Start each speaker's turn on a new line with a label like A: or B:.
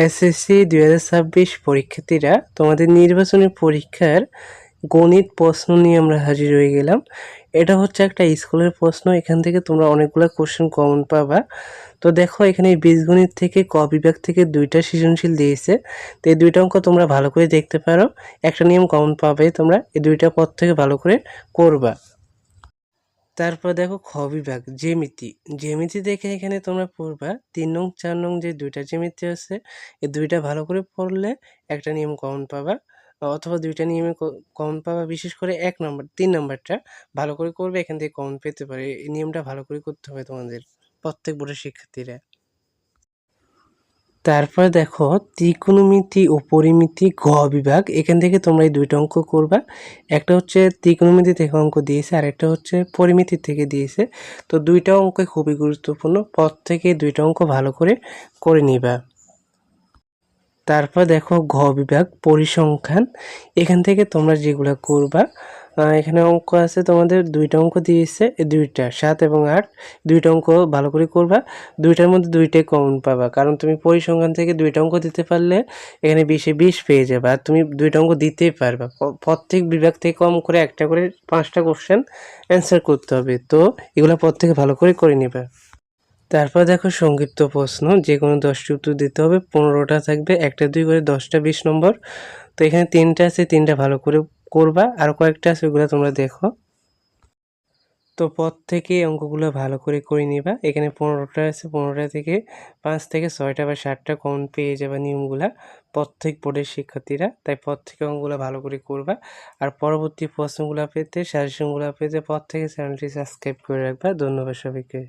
A: SSC দুই হাজার ছাব্বিশ পরীক্ষার্থীরা, তোমাদের নির্বাচনী পরীক্ষার গণিত প্রশ্ন নিয়ে আমরা হাজির হয়ে গেলাম। এটা হচ্ছে একটা স্কুলের প্রশ্ন, এখান থেকে তোমরা অনেকগুলো কোশ্চেন কমন পাবা। তো দেখো, এখানে বীজগণিত থেকে ক বিভাগ থেকে দুইটা সৃজনশীল দিয়েছে। তো এই দুইটা অঙ্ক তোমরা ভালো করে দেখতে পারো। একটা নিয়ম কমন পাবে তোমরা, এই দুইটা পথ থেকে ভালো করে করবা। তারপর দেখো খ বিভাগ, জ্যামিতি। জ্যামিতি দেখে এখানে তোমরা পড়বা, তিন নং, চার নং যে দুইটা জ্যামিতি আছে, এই দুইটা ভালো করে পড়লে একটা নিয়ম কমন পাবা, অথবা দুইটা নিয়মে কমন পাবা, বিশেষ করে এক নম্বর, তিন নম্বরটা ভালো করে করবে, এখান থেকে কমন পেতে পারে। এই নিয়মটা ভালো করে করতে হবে তোমাদের, প্রত্যেক বোর্ডের শিক্ষার্থীরা। তারপর দেখো ত্রিকোণমিতি ও পরিমিতি ঘ বিভাগ। এখান থেকে তোমরা এই দুইটা অঙ্ক করবা। একটা হচ্ছে ত্রিকোণমিতি থেকে অঙ্ক দিয়েছে, আর একটা হচ্ছে পরিমিতি থেকে দিয়েছে। তো দুইটা অঙ্ক খুবই গুরুত্বপূর্ণ। পথ থেকে দুইটা অঙ্ক ভালো করে করে নিবা। তারপর দেখো ঘ বিভাগ পরিসংখ্যান। এখান থেকে তোমরা যেগুলো করবা এখানে অঙ্ক আছে তোমাদের দুইটা অঙ্ক দিয়েছে দুইটা, সাত এবং আট। দুইটা অঙ্ক ভালো করে করবা, দুইটার মধ্যে দুইটাই কমন পাবা। কারণ তুমি পরিসংখ্যান থেকে দুইটা অঙ্ক দিতে পারলে এখানে বিশে বিশ পেয়ে যাবে, আর তুমি দুইটা অঙ্ক দিতেই পারবা। প্রত্যেক বিভাগ থেকে কম করে একটা করে পাঁচটা কোশ্চেন অ্যান্সার করতে হবে। তো এগুলো প্রত্যেকে ভালো করে করে নেবে। তারপর দেখো সংক্ষিপ্ত প্রশ্ন, যে কোনো দশটি উত্তর দিতে হবে, পনেরোটা থাকবে, একটা দুই করে দশটা বিশ নম্বর। তো এখানে তিনটা আছে, তিনটা ভালো করে করবা, আর কয়েকটা আছে, ওগুলো তোমরা দেখো। তো পথ থেকে অঙ্কগুলো ভালো করে করে নিবা। এখানে পনেরোটা আছে, পনেরোটা থেকে পাঁচ থেকে ছয়টা বা সাতটা কমন পেয়ে যাবে নিয়মগুলা প্রত্যেক বোর্ডের শিক্ষার্থীরা। তাই পথ থেকে অঙ্কগুলো ভালো করে করবা। আর পরবর্তী প্রশ্নগুলো পেতে, সাজেশনগুলো পেতে পথ থেকে চ্যানেলটি সাবস্ক্রাইব করে রাখবা। ধন্যবাদ সবাইকে।